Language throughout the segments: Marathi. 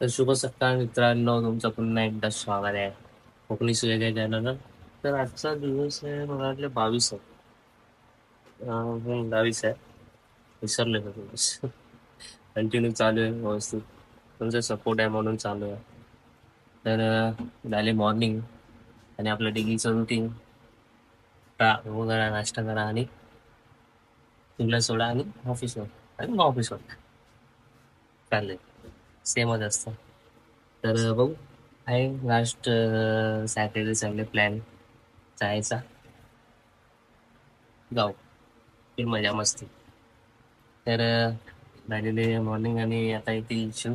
तर शुभ सकाळ मित्रांनो तुमचं पुन्हा एकदा स्वागत आहे. कोकणी सुयोग चॅनल तर आजचा दिवस आहे मला वाटलं बावीस आहे. बावीस आहे. विसरले तो दिवस. कंटिन्यू चालू आहे व्यवस्थित. तुमचा सपोर्ट आहे म्हणून चालू आहे. तर झाले मॉर्निंग आणि आपलं डेलीचं रुटीन करा नाश्ता करा आणि तुला सोडा आणि ऑफिसवर आणि मग ऑफिसवर चाललंय. सेमच असतं. तर बघू. आहे लास्ट सॅटर्डे संडे प्लॅन जायचा. जाऊ. ती मजा मस्ती. तर झालेले मॉर्निंग आणि आता येते इशू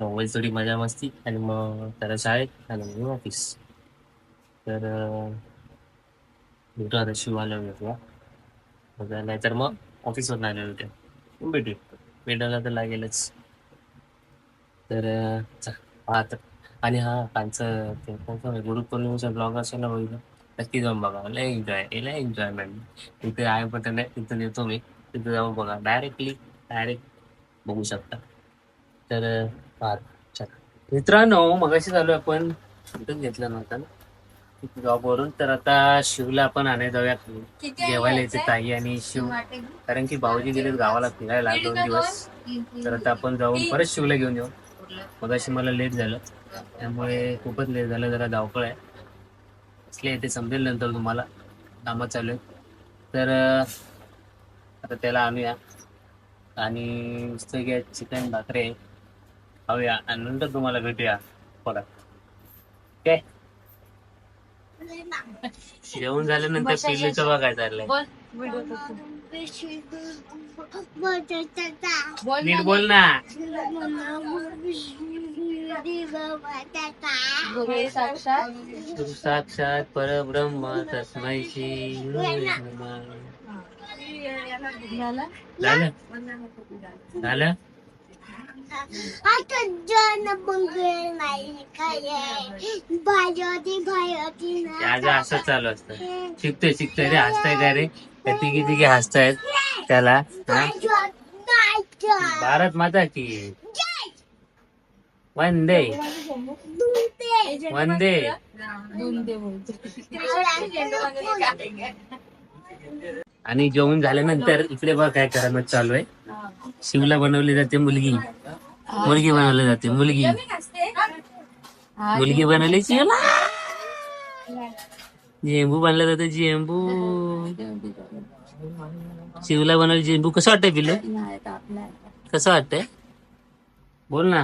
नव्वद थोडी मजा मस्ती आणि मग त्याला शाळेत आणि मग ऑफिस तर भेटू आता शिव आल्यावर भेटूया. नाही नाहीतर मग ऑफिसवर आल्यावर भेटूया. भेटू भेटायला तर लागेलच. तर आणि हा कालचं ते कोणतं गुरुपौर्णिमेचा ब्लॉग असेल ना बघितलं? नक्की जाऊन बघा. लय एन्जॉय लय एन्जॉयमेंट इथे आहे पण नाही तिथं येतो मी. तिथे जाऊन बघा. डायरेक्टली डायरेक्ट बघू शकता. तर. मित्रांनो मगाशी चालू आपण. इथून घेतलं नव्हतं ना? जॉबवरून तर आता शिवला आपण आणायला जाऊया. जेवायला येते ताई आणि शिव. कारण की भाऊजी गेले गावाला फिरायला दोन दिवस. तर आता आपण जाऊन परत शिवला घेऊन येऊ. मगाशी मला लेट झालं. त्यामुळे खूपच लेट झालं. जरा धावपळ आहे. असले ते समजेल नंतर तुम्हाला. कामं चालू आहेत. तर आता त्याला आणूया. आणि नुसतं घ्या चिकन भाकरे. खाऊया. आणि नंतर तुम्हाला भेटूया परत. काय जेवण झाल्यानंतर पिल्लूचं बघाय चाललंय नीट बोल ना. साक्षात? परब्रह्म तस्मै श्री. झालं? झालं? आता जन बंगल नाही काय भाजी भाजी आज असं चालू असतं. शिकतोय शिकतोय रे हसताय काय रे? त्या तिघी तिघी हसतायत त्याला हा? भारत माता की. वंदे. वंदे. आणि जेवण झाल्यानंतर इकडे बघ काय करायला चालू आहे. शिवला बनवली जाते मुलगी. मुलगी बनवली जाते मुलगी मुलगी बनवली शिवला झेंबू बनला जातो झेंबू शिवला बनवली झेंबू कसं वाटतंय पिल्लू? कसं वाटतंय? बोल ना।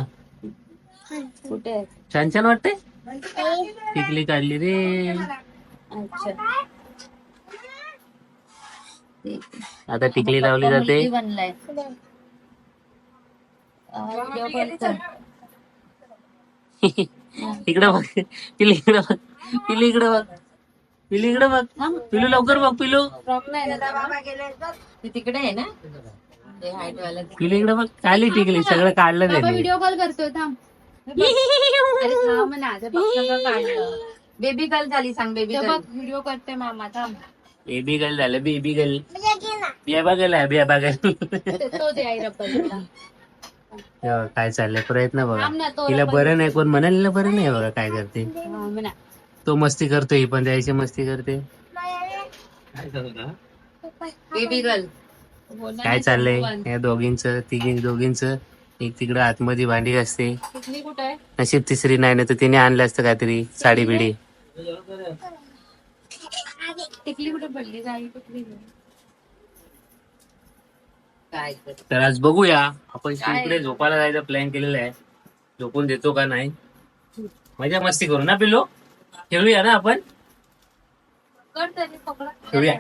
छान छान वाटतंय? टिकली काढली रे. अच्छा. आता टिकली लावली जाते. इकडे बघ पिली इकडे बघ पिली इकडे बघ पिली इकडे बघ पिलू लवकर बघ पिलू तिकडे आहे ना? ते height वाला पिली इकडे बघ काली टिकली सगळं काढलं व्हिडिओ कॉल करतोय थांब. अरे थांब ना ते बघ सगळं काढलं. बेबी गर्ल झाली सांग बेबी बघ व्हिडिओ करते मामा थांब. बेबी गर्ल झालं बेबी गर्ल बेबा गर्ल आहे बेबा गर्ल ते- दे काय चाललंय? प्रयत्न बघा. तिला बरं नाही कोण म्हणालेलं बरं नाही बघा काय करते. ना तो मस्ती करतो ही पण द्यायची मस्ती करते. काय करू का? Baby girl. काय चाललंय? या दोघींच तिघी दोघींच. एक तिकडं आतमध्ये भांडी असते कुठली कुठे आहे? नशीब तिसरी नाही ना तर तिने आणलं असतं काहीतरी साडी बिडी टिकली कुठे पडली जाई कुठली काय तर. आज बघूया आपण इकडे झोपायला जायचा प्लॅन केलेला आहे. झोपून देतो का नाही? मजा मस्ती करू ना पिलो खेळूया ना आपण? पकडा खेळूया.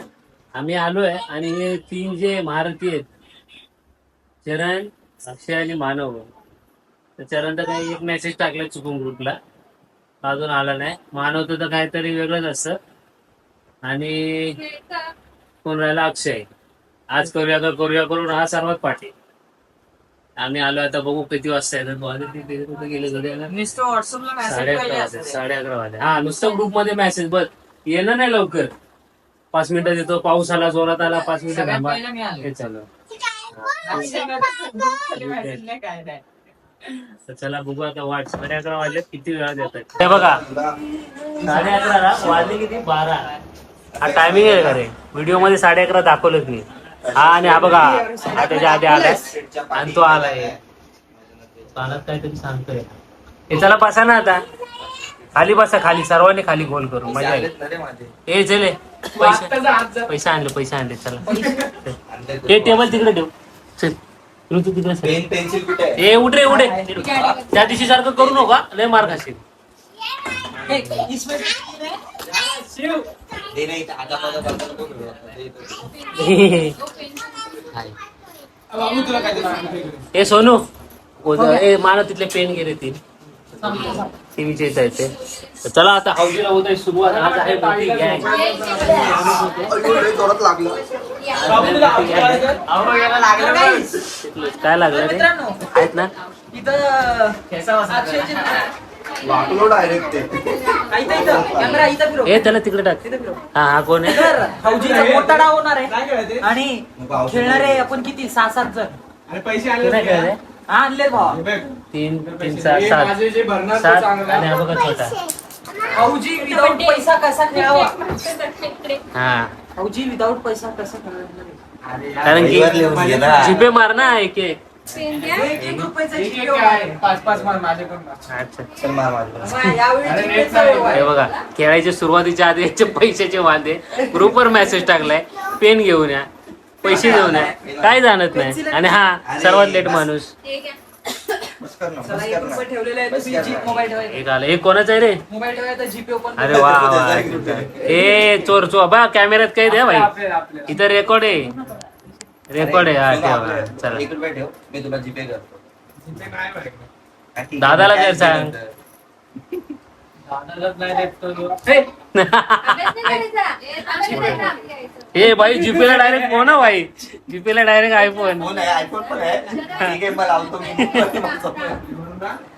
आम्ही आलोय आणि हे तीन जे महारथी आहेत चरण अक्षय आणि मानव. तर चरण तर काही एक मेसेज टाकलाय चुकून ग्रुपला अजून आला नाही. मानवचं तर काहीतरी वेगळंच असतं. आणि कोण राहिला? अक्षय. आज करूया का करूया करून हा सर्वात पाठी. आम्ही आलो आता बघू किती वाजता येतात. गेले साडे मेसेज अकरा वाजले साडे अकरा वाजले हा नुसतं ग्रुपमध्ये मेसेज बस येणं नाही लवकर. पाच मिनिटं देतो. पाऊस आला जोरात आला पाच मिनिटं थांबा. हे चालू. तर चला बघू आता वाट. साडे अकरा वाजले किती वेळा देतात. हे बघा साडे अकरा वाजले किती? बारा. हा टायमिंग आहे का रे व्हिडिओमध्ये साडे अकरा दाखवलंच नाही हा आणि हा बघा हा त्याच्या आधी आलाय. आणि तो आलाय. चालत काहीतरी सांगतोय. हे चला बसा ना आता. खाली बसा खाली. सर्वांनी खाली गोल करू. मजा येईल ए चले. पैसे पैसे आणले पैसे आणले. चला. हे टेबल तिकडे ठेव. चल. ऋतू तिकडे सर. पेन पेन्सिल कुठे आहे? ए उठ रे उठ. त्या दिवशी सारखं करू नका. लय मार खाशील नाही? ए सोनू ए माना तिथले पेन गेले तीन. टीव्हीचे येत आहेत ते. तर चला आता हौजीला होत आहे सुरुवात. आज आहे मोठी लागलं काय लागलं रे? आहेत ना? लागलो डायरेक्ट ते. ए त्याला तिकडे टाक. हा हा कोण आहे? फौजीचा मोठा डाव होणार आहे. आणि खेळणारे आपण किती? सहा सात जण. तू नाही खेळत आहे? हा आणले भाऊ तीन तीन सात सात. सात आणि हा बघा छोटा. फौजी विदाऊट पैसा कसा खेळावा? हा. फौजी विदाऊट पैसा कसा खेळावा कारण की वहीवर लिहून. जिपे मार ना एक एक एक एक रुपयाचा जिपे होता. अच्छा चल मार माझ्यावर. वा, यावेळी जिपेचा व्यवहार. हे बघा खेळायच्या सुरुवातीच्या आधी याचे पैशाचे वांदे. ग्रुपवर मेसेज टाकलाय. पेन घेऊन या. पैसे घेऊन या. काय जाणत नाही. आणि हा सर्वात लेट माणूस. बस कर ना, चला बस एक कर ना. रुपये ठेवलेले आहे तुम्ही जीप मोबाईल ठेवायचा एक आलं. एक कोणाचं आहे रे? मोबाईल ठेवायचा जीपे ओपन अरे वा वा. ए चोर चोर. बा कॅमेऱ्यात काय द्या भाई. इथं रेकॉर्ड आहे. रेकॉर्ड आहे. हा चल ना, ठेवा आपलं. चला. एक रुपये ठेव. मी तुला जीपे करतो. हा. दादाला काय सांग? ए भाई जीपेला डायरेक्ट फोन हा भाई. जीपेला डायरेक्ट आयफोन फोन आहे आयफोन पण आहे. ठीक आहे मग लावतो मी.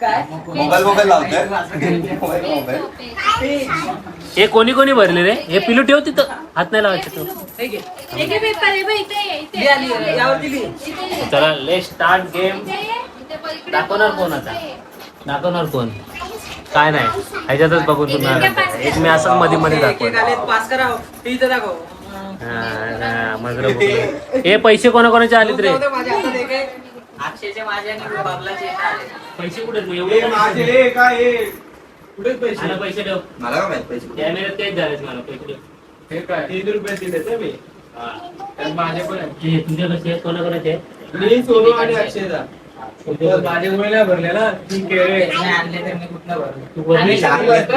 काय? मोबाईल मोबाईल लावतोय. मोबाईल मोबाईल हे कोणी कोणी भरले रे? हे पिलू ठेव तिथं. हात नाही लावायचे तो. चला ले स्टार्ट गेम दाखवणार कोण आता दाखवणार कोण? काय नाही. ह्याच्यातच बघून तुम्हाला एक मी असं मध्ये मध्ये आले, पास करा. ते इथं दाखव. हा, हा. हे पैसे कोणाकोणाचे आलेत रे? जाऊ दे, माझ्या हातात एक आहे. अक्षयचे माझे आणि बाबलाचे एक आले. पैसे कुठे आहेत? एवढे माझे काय कुठे मला पैसे ठेव मला काय माहीत पैसे कुठे? कॅमेऱ्यात तेच झालेत मला पैसे ठेव हे काय तीन रुपये दिले ते मी हा. माझे पण आहे. हे तुझे कसे आहेत कोणाकोणाचे आहेत? मी सोनू आणि अक्षयदा तर माझे मुळे नाही भरले ना रे नाही आणले तर मी कुठनं भरले? तू भरले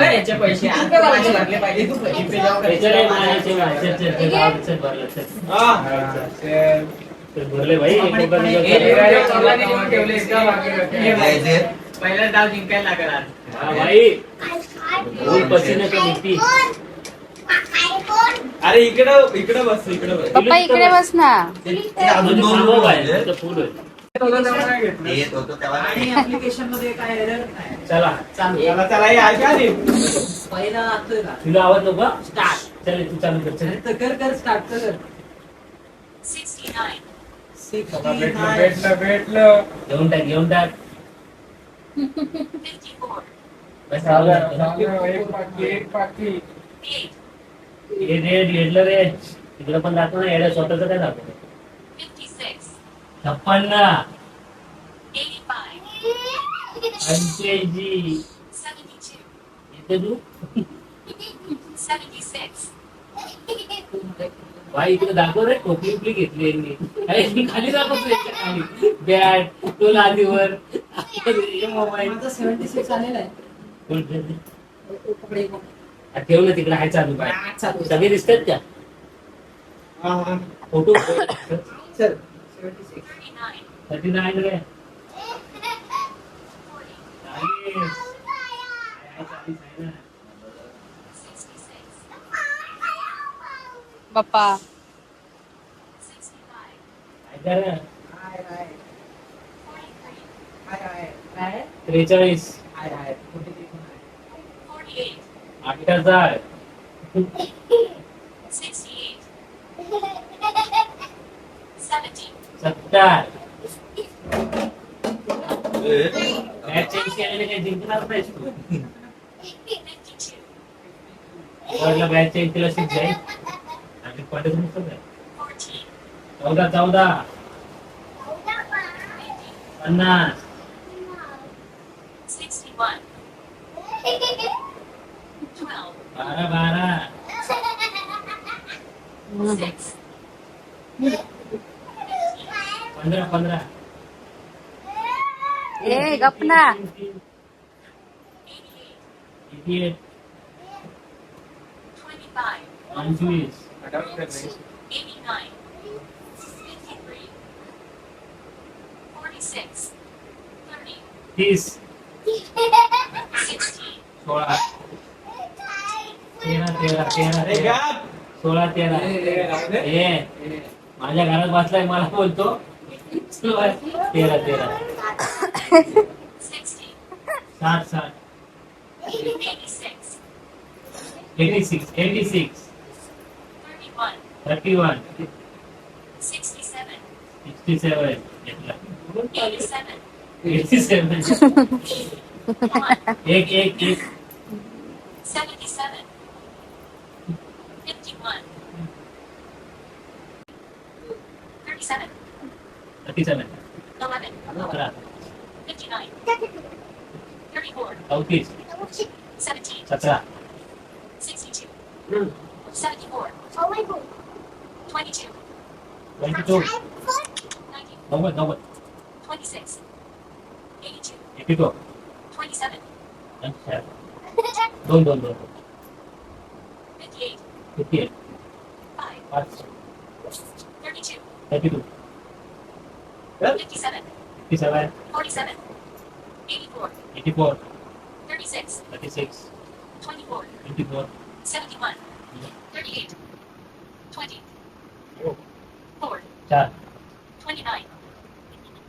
याचे पैसे माझे भरले पाहिजे तू पैसे जाऊ? पैसे नाही भरलं, चल. हा. ते- चल, भरले भाई हे. पहिला डाव जिंकायला लागणार हा, भाई. पसीने का मिट्टी अरे इकडं इकडं बस इकडं बस. पप्पा इकडे बस ना. अजून दोन आहेत. फुल नाही चला. चला. चला हे. पहिला तुला आवडतो का? स्टार्ट चल तू चालू कर कर कर स्टार्ट कर भेटलं भेटलं घेऊन टाक घेऊन टाक. बस, झालं. एक बाकी हे रे घेतलं रे. तिकडे पण दाखव ना येड्या स्वतःच काय दाखव छप्पन्न. ऐंशी येते तू? भाई इकडे दाखव रे टोपली उपली घेतली यांनी. अरे मी खाली दाखवतो याच्या खाली. बॅट तो लादीवर. हे मोबाईल. माझा सेव्हन्टी सिक्स आलेला आहे. पकडे आ, ठेव ना तिकडे आहे चालू काय आज चालू. सगळे दिसतात का? हा हा. फोटो चल सेव्हन्टी सिक्स थर्टी नाईन रे. चाळीस. चाळीस आहे ना. पप्पा काय करा? हाय हाय हाय हाय काय त्रेचाळीस. आठ हजार सत्तर चेंज केलेले काही जिंकणार. वरला बॅट चेंज केलं शिक जाईल आणि पडत नुसतं जाईल. चौदा चौदा पन्नास. बारा बारा. पंधरा पंधरा. ए गपना किती आहेत? पंचवीस तीस सोळा तेरा तेरा तेरा तेरा सोळा तेरा ए माझ्या घरात बसलाय मला बोलतो तेरा तेरा साठ साठ eighty six eighty six thirty one sixty seven eighty seven एक एक एक थर्टी सेवन अकरा चौतीस सतरा Oh my god. 22. 22. 90. Double, double. 26. 82. 82. 27. 27. don't, don't, don't. 58. 58. 5. 5. 32. 32. 57. 57. 47. 84. 84. 36. 36. 24. 24. 71. Mm-hmm. 38. चार.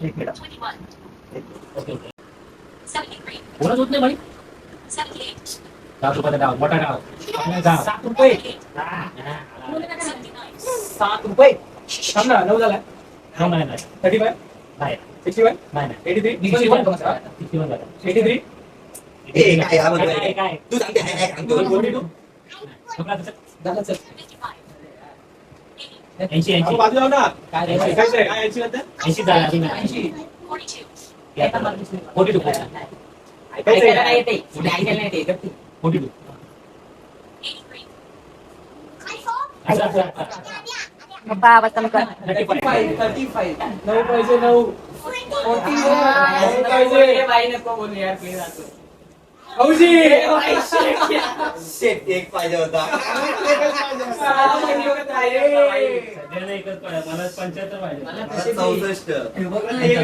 एक मिनिट ओके. ओके बोलत होत नाही सात रुपयाचा डाव मोठा डाव. आपला डाव सात रुपये. सात रुपये. थांब ना नऊ झाला. हो, नाही नाही थर्टी फाय नाही. सिक्स्टी वन नाही नाही. एटी थ्री किती वन किती वन झालं? एटी थ्री काय तू सांगते काय काय. झालं सर ऐंशी ऐंशी. बाजू लाव ना काय ऐंशी. ऐंशी. झालं. Forty two. Forty two. Thirty. Five, five. नऊ पाहिजे नऊ. फोर्टी पाहिजे. नको बोलू यार, shit. शेट पाहिजे होता सहा महिने होत आहे. सगळ्यांना एकच पाहिजे. मला पंच्याहत्तर चौसष्ट हे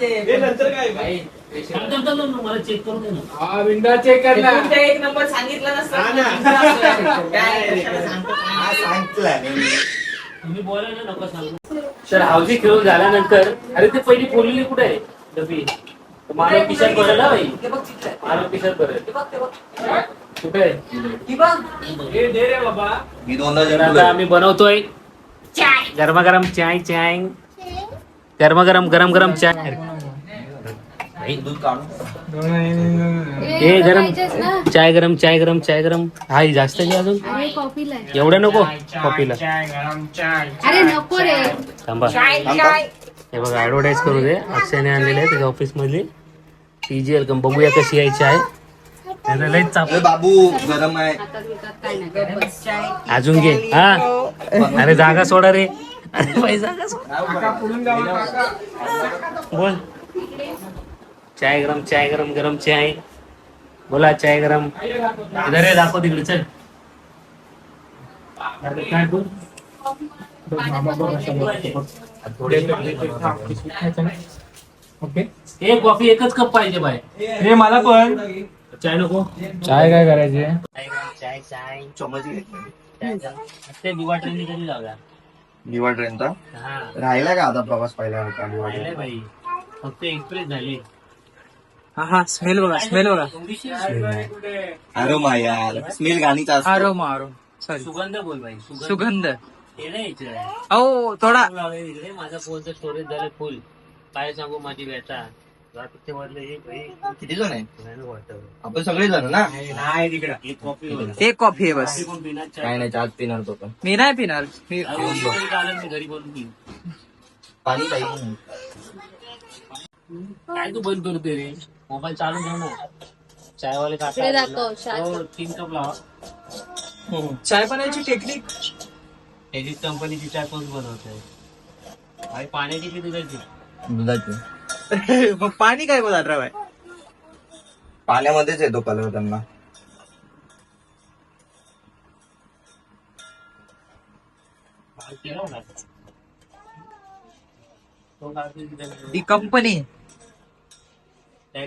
हे. हे नंतर काय? थांब, थांब, थांब, थांब, चेक करून दे ना हा विंडा चेक करणार तुमचा एक नंबर सांगितला नसता हा ना. काय कशाला सांगतो? हा सांगितला तुम्ही बोला ना नको सांगू तर हाऊसी खेळून झाल्यानंतर अरे ते पहिली बोललेली कुठे आहे डबी मानव किशात भरेल ना बाई? ते बघ चित्र. मानव किशात भरेल ते बघ, ते बघ. कुठे आहे? ती बघ. हे दे रे बाबा. मी दोनदा तर जिंकलोय. आता आम्ही बनवतोय गरमागरम चाय चाय. गरमागरम गरम गरम चाय. दूध काढून हे गरम. चाय गरम चाय गरम चाय गरम. हा ही जास्त घे अजून. अरे कॉफीला एवढं नको. कॉफीला. अरे नको रे. थांबा. हे बघा ऍडव्हर्टाईज करू दे. अक्षयने आणलेले आहे त्याच्या ऑफिस मधली. टी जी वेलकम बघूया कशी यायची आहे. त्याला लई चाप. ए, बाबू गरम आहे. अजून घे. हा. अरे जागा सोडा रे. अरे बाई, जागा सोड बोल. चाय गरम चाय गरम गरम चाय. बोला चाय गरम. इधर ये दाखव तिकडे चल. काय तू थोडे ओके. एक कॉफी एकच कप पाहिजे बाय हे मला पण. चाय नको. चाय काय करायचे? चाय चाय चमच. ते दिवा ट्रेन कधी दिवा ट्रेनचा हा. राहिला का आता प्रवास पहिला होता दिवा पाहिलंय ट्रेन बाई. फक्त एक्सप्रेस झाले. हा हा स्मेल बघा स्मेल बघा. अरे माया स्मेल गाणीचा. आरो मारो सॉरी सुगंध बोल बाई सुगंध. सुगंध. हे नाही इथे. ओ थोडा माझा फोनचं स्टोरेज झालं फुल काय सांगू माझी व्यथा रात्रीचे वाजले एक एक किती जण आहे नाही वाटतं. आपण सगळे जण ना? नाही तिकडं. एक कॉफी होईल. एक कॉफी आहे बस. पिणार चहा. काय नाही आज पिणार तो पण. मी नाही पिणार. मी अरे बोललो तरी चालेल, मी घरी बोलून. पाणी काय तू बंद करते रे? मोबाईल चालू ठेव ना. चायवाले काका इकडे दाखव, चहा. हो, तीन कप लावा. चाय बनायची टेक्निक त्याची कंपनीची चाय पण बनवते आणि पाण्याची किती द्यायची दुधाची. मग पाणी काय बोला राव पाण्यामध्येच येतो कलर त्यांना. The company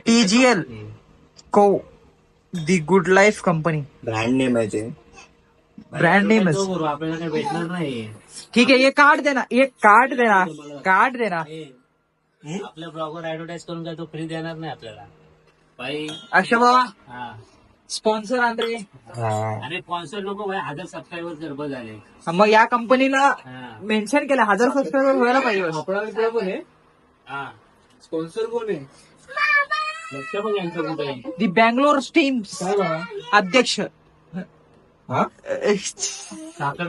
TGL. को the good life company brand name आहे ते. ब्रँड नेम आपल्याला काही भेटणार नाही ठीक आहे एक कार्ड देना एक कार्ड देना कार्ड देना आपल्या ब्लॉगवर ऍडव्हर्टाईज करून काय तो फ्री देणार नाही आपल्याला. भाई अक्षय बाबा. हा. स्पॉन्सर आणले अरे स्पॉन्सर नको भाई हजार सबस्क्रायबर गर्भ झाले. मग या कंपनीला हा. मेन्शन केलं हजार सबस्क्रायबर व्हायला पाहिजे. आपला मित्र पण आहे? हा. स्पॉन्सर कोण आहे? लक्ष पण यांचं कुठे आहे. दी बँगलोर टीम्स काय बाबा अध्यक्ष. हा? साखर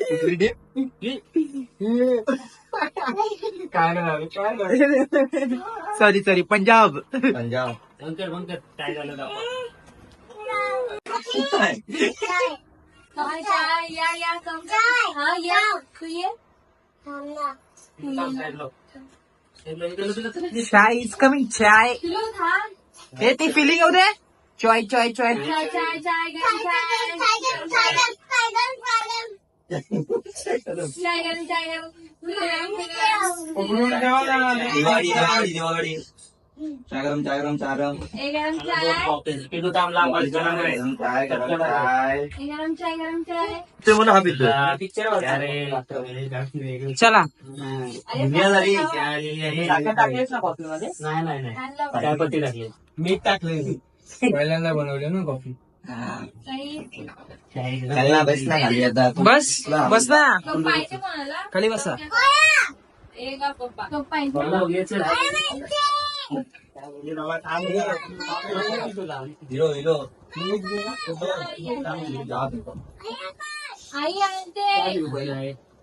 मी काय नाही झालं, काय नाही सॉरी सॉरी पंजाब पंजाब बंद कर बंद कर काय झालं दाखव. चाय चाय या या कम चाय हा या तू ये थांब, side लो. Side लो, इकडे तुला तरी- चाय इज कमिंग चाय किलो था हे ती फिलिंग होऊ दे चॉय चॉय चॉय चाय चाय चाय गरम चाय चाय गरम चाय गरम पकडून ठेवा. दिवाळी दिवाळी दिवाळी चाय गरम चाय गरम चाय गरम ए गरम दोन चाय cocktails. पिलू थांब, लांब आहे, गरम आहे. गरम चाय गरम चाय ए गरम चाय गरम चाय ते म्हणून हा हा. अरे, चला दुनिया झाली. हे- ना कॉफीमध्ये नाही नाही नाही आणलं काय पत्ती टाकली मीठ टाकले पहिल्यांदा बनवले ना कॉफी काही त्यांना खाली आता बस बस ना. पाहिजे कोणाला खाली बसा. ए का पप्पा हिरो हिरो आई आणते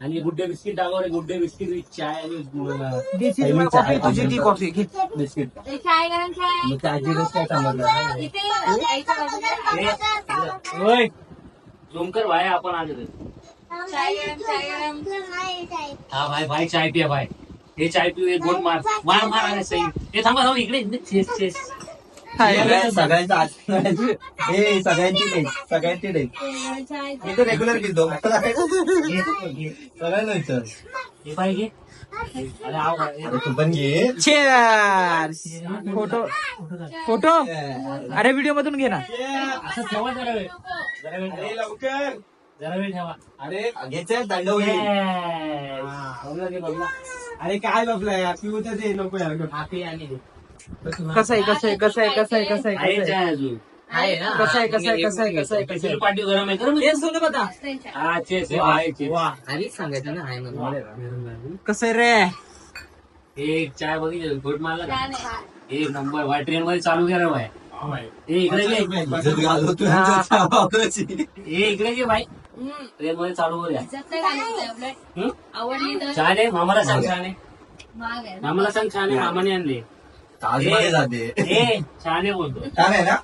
आणि गुड्डे बिस्किट टाकावर गुड्डे बिस्किट विथ चाय आणि तुझी ती कॉफी घे बिस्किट मग त्या आजीलाच काय समजलं इथे ये. ना, आईच्या बाजूला. ओय झूम कर भाई आपण आले गरम हा भाई भाई चाय पिया भाई. हे चाय पिऊ एक गोड मार. मार मार अरे सही हे थांबा थांबा इकडे. चेस चेस सगळ्यांचं आज हे सगळ्यांची डेट सगळ्यांची डेट गरम चाय मी तर रेग्युलर पितो सगळ्यांना विचार. हे भाई घे. अरे. अरे तू पण घे. फोटो फोटो अरे व्हिडिओ मधून घे ना. लवकर. ठेवा. अरे घ्यायचं. अरे काय लपलाय पिऊ तर ते नको. यार हाती आणि दे. कसं आहे कसं आहे कसं आहे कसं आहे कसं आहे आहे? कसं आहे चाय अजून कसं आहे कसं आहे कसं आहे कसं आहे कसं आहे? पाठी गरम आहे गरम आहे. हा चेस आहे, आहे चेस. आधीच सांगायचं ना आहे म्हणून. कसं आहे रे? एक चाय बघितलं मारला. एक नंबर वाय ट्रेन मध्ये चालू करा भाई इकडे घे. भाई. ट्रेन मध्ये चालू करूया. छान आहे मामाला सांग छान आहे. मामाला सांग छान आहे मामाने आणले. ताजमध्ये जाते ए छान आहे बोलतो छान आहे ना?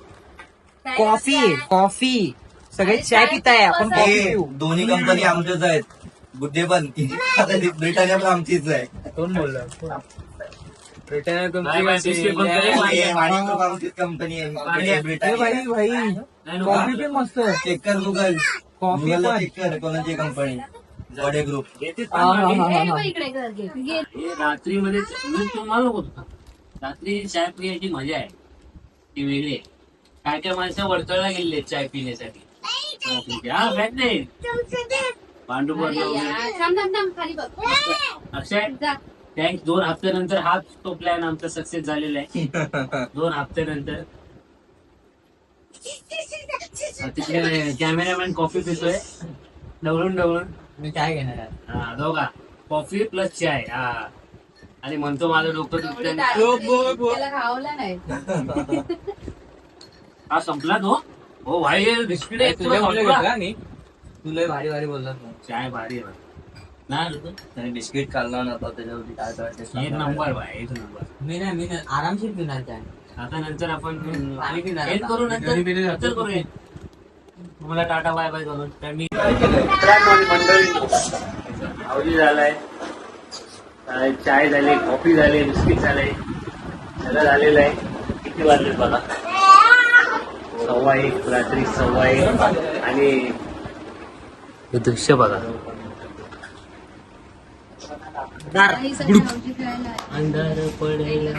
चाय कॉफी. कॉफी. सगळे चाय पिताय आपण कॉफी हे पिऊ दोन्ही कंपनी आमच्याच आहेत. बुद्धे पण. ब्रिटानिया पण आमचीच आहे. कोण बोलला? नाही. हे आमचीच कंपनी आहे. ब्रिटानिया. भाई भाई. नाही नको. कॉफी पण मस्त चेक कर गुगल. कॉफी गुगलला पण. चेक कर कोणाची कंपनी वडे ग्रुप हा, हा, हा, इकडे. हे रात्री मध्ये तुम्हाला होत रात्री चाय पिण्याची मजा आहे. ती वेगळी आहे. काय काय माणसं वडतळला गेलेले चाय पिण्यासाठी. हा नाही बघ. अक्षय. थँक्स दोन हफ्त्यानंतर हाच तो प्लॅन आमचा सक्सेस झालेला आहे. दोन हफ्त्यानंतर हा, तिकडे कॅमेरामॅन कॉफी पितोय. डवळून डवळून मी काय घेणार हा दोघा. कॉफी प्लस चाय हा. आणि म्हणतो माझं डोकं दुखतं त्याला खावला नाही. हा संपला तो? हो भाई हे बिस्किट आहे, तुला भारी भारी बोललात ना. चाय भारी आहे. ना? बिस्किट खाल्ला नव्हता त्याच्यावरती काय काय एक नंबर भाई एक नंबर. मी नाही मी नाही. आरामशीर पिणार काय आता नंतर आपण पाणी पिणार end. करू नंतर? नंतर करू. तुम्हाला टाटा बाय बाय करून. तर मी आवडी झालाय. चाय झाली कॉफी झाली बिस्किट झाले सगळं झालेलं आहे. किती वाजले बघा सव्वा एक रात्री सव्वा एक. आणि हे दृश्य बघा. अंधार पडायला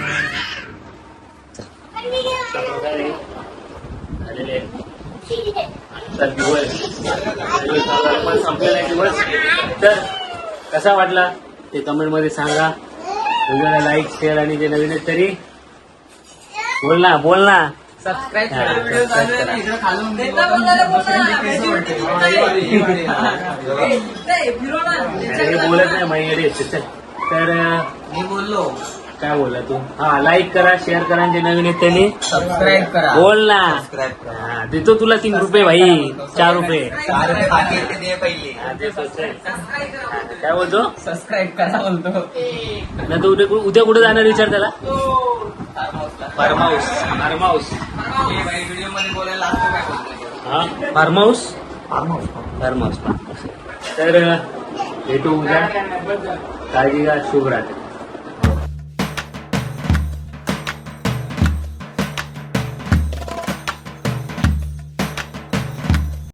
झालेले आहे. दिवस पण संपलेला दिवस. तर कसा वाटला? ते कमेंटमध्ये सांगा. व्हिडिओला लाईक शेअर आणि जे नवीन आहेत तरी बोल ना बोल ना सबस्क्राईब करा. व्हिडिओ चालू खालून हे बोलत नाही माहिती तर मी बोललो. काय बोलला तू? हा लाईक करा शेअर करा आणि जे नवीन आहेत त्यांनी सबस्क्राईब करा. बोल ना. सबस्क्राईब करा. हा, देतो तुला तीन रुपये भाई. चार रुपये. चार खाते ते दे पहिले. हा, देतोच आहे. हा, काय बोलतो? सबस्क्राईब करा बोलतो. ना तू उद्या उद्या कुठे जाणार विचार त्याला? फार्म हाऊस फार्म हाऊस व्हिडिओमध्ये बोलायला असतो काय बोलतो हा? Farm house farm house farm house तर भेटू उद्या. काळजी घ्या शुभ रात्री.